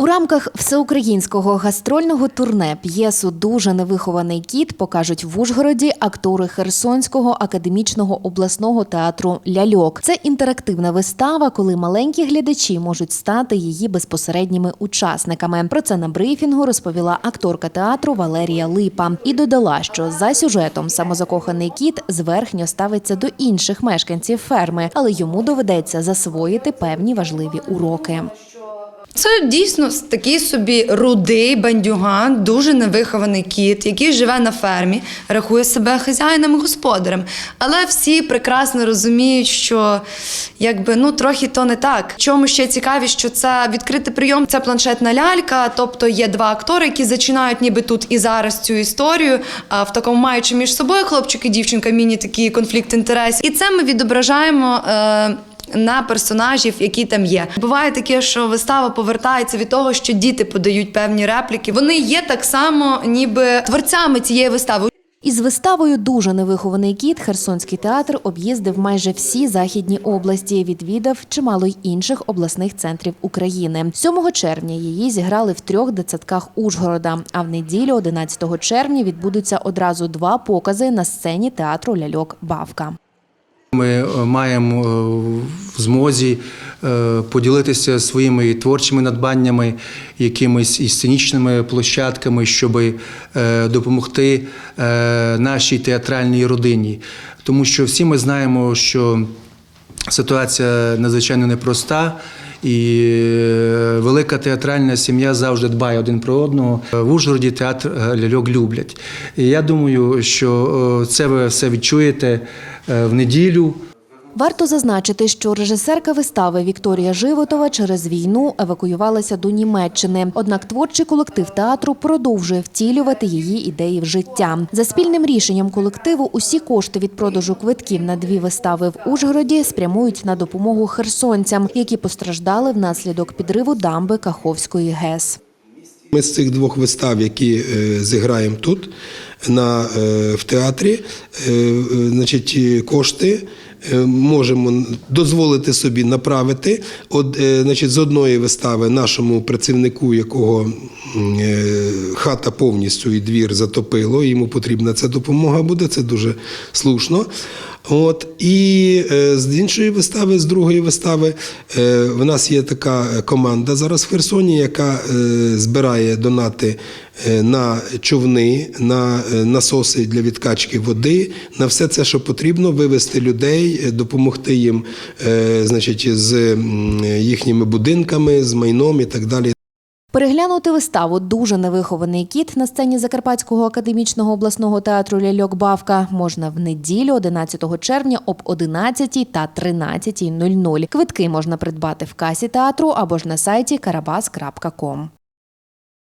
У рамках всеукраїнського гастрольного турне п'єсу Дуже невихований кіт покажуть в Ужгороді актори Херсонського академічного обласного театру Ляльок. Це інтерактивна вистава, коли маленькі глядачі можуть стати її безпосередніми учасниками. Про це на брифінгу розповіла акторка театру Валерія Липа і додала, що за сюжетом самозакоханий кіт зверхньо ставиться до інших мешканців ферми, але йому доведеться засвоїти певні важливі уроки. Це дійсно такий собі рудий бандюган, дуже невихований кіт, який живе на фермі, рахує себе хазяїном і господарем. Але всі прекрасно розуміють, що якби ну трохи то не так. Чому ще цікаві, що це відкритий прийом, це планшетна лялька, тобто є два актори, які зачинають ніби тут і зараз цю історію, а в такому маючи між собою хлопчик і дівчинка, міні такий конфлікт інтересів. І це ми відображаємо. Е- на персонажів, які там є. Буває таке, що вистава повертається від того, що діти подають певні репліки. Вони є так само, ніби творцями цієї вистави. Із виставою Дуже невихований кіт Херсонський театр об'їздив майже всі західні області. Відвідав чимало й інших обласних центрів України. 7 червня її зіграли в трьох дитсадках Ужгорода. А в неділю, 11 червня, відбудуться одразу два покази на сцені театру Ляльок Бавка. Ми е, маємо е, в змозі е, поділитися своїми творчими надбаннями, якимись і сценічними площадками, щоб допомогти нашій театральній родині. Тому що всі ми знаємо, що ситуація надзвичайно непроста. І велика театральна сім'я завжди дбає один про одного. В Ужгороді театр ляльок люблять. І я думаю, що це ви все відчуєте в неділю. Варто зазначити, що режисерка вистави Вікторія Животова через війну евакуювалася до Німеччини. Однак творчий колектив театру продовжує втілювати її ідеї в життя. За спільним рішенням колективу усі кошти від продажу квитків на дві вистави в Ужгороді спрямують на допомогу херсонцям, які постраждали внаслідок підриву дамби Каховської ГЕС. Ми з цих двох вистав, які е, зіграємо тут на, е, в театрі, е, значить, кошти можемо дозволити собі направити от, е, значить, з одної вистави нашому працівнику, якого е, хата повністю і двір затопило, йому потрібна ця допомога буде, це дуже слушно. От і е, з іншої вистави, з другої вистави, е, в нас є така команда зараз в Херсоні, яка е, збирає донати е, на човни, на е, насоси для відкачки води, на все це, що потрібно, вивезти людей, е, допомогти їм, е, значить, з їхніми будинками, з майном і так далі. Переглянути виставу Дуже невихований кіт на сцені Закарпатського академічного обласного театру Ляльок Бавка можна в неділю, 11 червня об 11 та 13.00. Квитки можна придбати в касі театру або ж на сайті karabas.com.